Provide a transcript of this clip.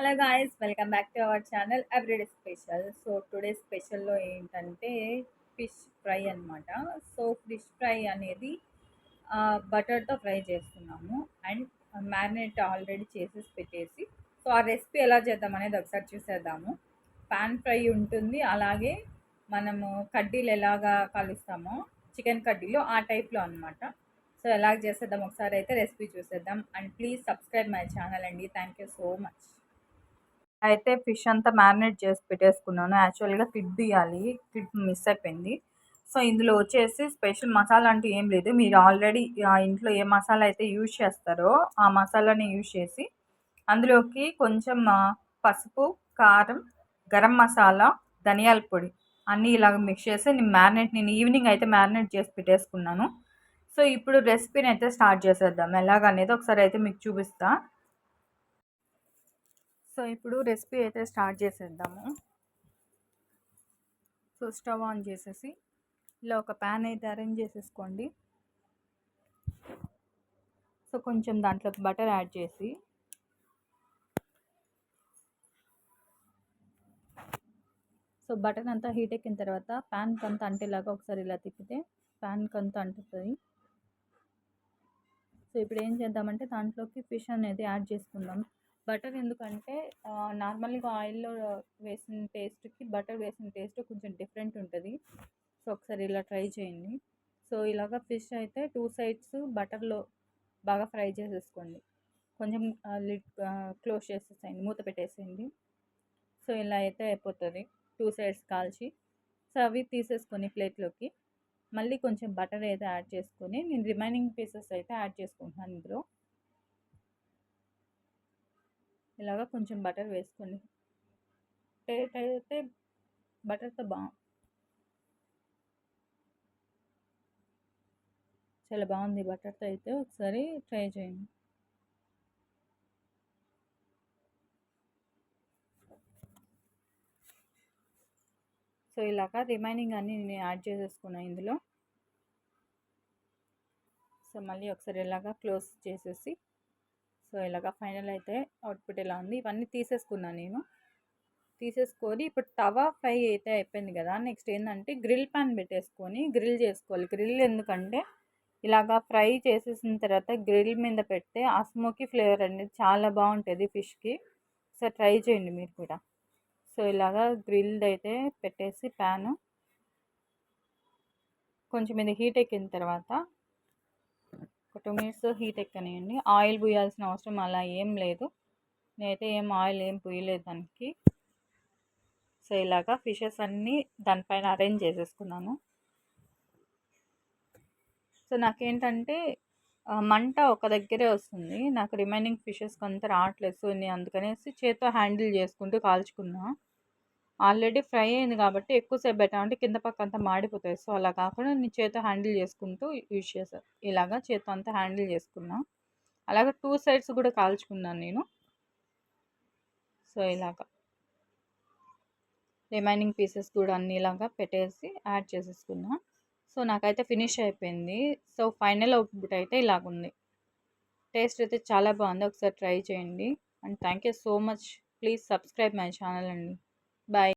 Hello guys welcome back to our channel everyday special so today స్పెషల్లో ఏంటంటే fish fry అనమాట so fish fry అనేది బటర్తో fry చేస్తున్నాము. And marinate already చేసేసి పెట్టేసి సో ఆ రెసిపీ ఎలా చేద్దాం అనేది ఒకసారి చూసేద్దాము. పాన్ ఫ్రై ఉంటుంది. అలాగే మనము కడ్డీలు ఎలాగా కలుస్తామో చికెన్ కడ్డీలు ఆ టైప్లో అనమాట సో ఎలాగ చేసేద్దాం? ఒకసారి అయితే రెసిపీ చూసేద్దాం. And please subscribe my channel అండి. థ్యాంక్ యూ సో మచ్ అయితే ఫిష్ అంతా మ్యారినేట్ చేసి పెట్టేసుకున్నాను. యాక్చువల్గా కిడ్ తీయాలి. కిడ్ మిస్ అయిపోయింది. సో ఇందులో వచ్చేసి స్పెషల్ మసాలా అంటూ ఏం లేదు. మీరు ఆల్రెడీ ఇంట్లో ఏ మసాలా అయితే యూజ్ చేస్తారో ఆ మసాలాని యూజ్ చేసి అందులోకి కొంచెం పసుపు కారం గరం మసాలా ధనియాల పొడి అన్నీ ఇలాగ మిక్స్ చేసి నేను మ్యారినేట్ నేను ఈవినింగ్ అయితే మ్యారినేట్ చేసి పెట్టేసుకున్నాను. సో ఇప్పుడు రెసిపీని అయితే స్టార్ట్ చేసేద్దాం. ఎలాగనేది ఒకసారి అయితే మీకు చూపిస్తాను సో ఇప్పుడు రెసిపీ అయితే స్టార్ట్ చేసేద్దాము. సో స్టవ్ ఆన్ చేసేసి ఇలా ఒక ప్యాన్ అయితే అరేంజ్ చేసేసుకోండి. సో కొంచెం దాంట్లోకి బటర్ యాడ్ చేసి సో బటర్ అంతా హీట్ ఎక్కిన తర్వాత ప్యాన్ కంత అంటేలాగా ఒకసారి ఇలా తిప్పితే ప్యాన్ కంత అంటుతుంది. సో ఇప్పుడు ఏం చేద్దామంటే దాంట్లోకి ఫిష్ అనేది యాడ్ చేసుకుందాం. బటర్ ఎందుకంటే నార్మల్గా ఆయిల్లో వేసిన టేస్ట్కి బటర్ వేసిన టేస్ట్ కొంచెం డిఫరెంట్ ఉంటుంది. సో ఒకసారి ఇలా ట్రై చేయండి. సో ఇలాగ ఫిష్ అయితే టూ సైడ్స్ బటర్లో బాగా ఫ్రై చేసేసుకోండి. కొంచెం లిడ్ క్లోజ్ చేసేసేయండి మూత పెట్టేసేయండి. సో ఇలా అయితే అయిపోతుంది. టూ సైడ్స్ కాల్చి సో అవి తీసేసుకొని ప్లేట్లోకి. మళ్ళీ కొంచెం బటర్ అయితే యాడ్ చేసుకొని నేను రిమైనింగ్ పీసెస్ అయితే యాడ్ చేసుకుంటున్నాను ఇందులో. ఇలాగ కొంచెం బటర్ వేసుకోండి. టేట్ అయితే బటర్తో బా చాలా బాగుంది బటర్తో అయితే ఒకసారి ట్రై చేయండి. సో ఇలాగా రిమైనింగ్ అన్నీ నేను యాడ్ చేసేసుకున్నాను ఇందులో. సో మళ్ళీ ఒకసారి ఇలాగా క్లోజ్ చేసేసి సో ఇలాగ ఫైనల్ అయితే అవుట్పుట్ ఇలా ఉంది? ఇవన్నీ తీసేసుకున్నాను నేను. తీసేసుకొని ఇప్పుడు తవా ఫ్రై అయితే అయిపోయింది కదా! నెక్స్ట్ ఏంటంటే గ్రిల్ ప్యాన్ పెట్టేసుకొని గ్రిల్ చేసుకోవాలి. గ్రిల్ ఎందుకంటే ఇలాగా ఫ్రై చేసేసిన తర్వాత గ్రిల్ మీద పెడితే ఆ స్మోకీ ఫ్లేవర్ అనేది చాలా బాగుంటుంది ఫిష్కి. సో ట్రై చేయండి మీరు కూడా. సో ఇలాగా గ్రిల్డ్ అయితే పెట్టేసి ప్యాన్ కొంచెం ఇది హీట్ ఎక్కిన తర్వాత ఒక టూ మినిట్స్ హీట్ ఎక్కనియండి. ఆయిల్ పోయాల్సిన అవసరం అలా ఏం లేదు. నేనైతే ఏం ఆయిల్ ఏం పోయలేదు దానికి. సో ఇలాగా ఫిషెస్ అన్నీ దానిపైన అరేంజ్ చేసేసుకున్నాను. సో నాకేంటంటే మంట ఒక దగ్గరే వస్తుంది. నాకు రిమైనింగ్ ఫిషెస్కి కొంత రావట్లేదు. సో నేను అందుకనేసి చేత్తో హ్యాండిల్ చేసుకుంటూ కాల్చుకున్నా. ఆల్రెడీ ఫ్రై అయింది కాబట్టి ఎక్కువసేపు పెట్టామంటే కింద పక్క అంతా మాడిపోతాయి. సో అలా కాకుండా నేను చేత హ్యాండిల్ చేసుకుంటూ యూజ్ చేశాను ఇలాగా చేత అంతా హ్యాండిల్ చేసుకున్నా. అలాగే టూ సైడ్స్ కూడా కాల్చుకున్నాను నేను. సో ఇలాగా. రిమైనింగ్ పీసెస్ కూడా అన్ని ఇలాగా పెట్టేసి యాడ్ చేసేసుకున్నా. సో నాకైతే ఫినిష్ అయిపోయింది. సో ఫైనల్ అవుట్పుట్ అయితే ఇలాగుంది. టేస్ట్ అయితే చాలా బాగుంది. ఒకసారి ట్రై చేయండి. And thank you so much. Please subscribe my channel అండి. బాయ్.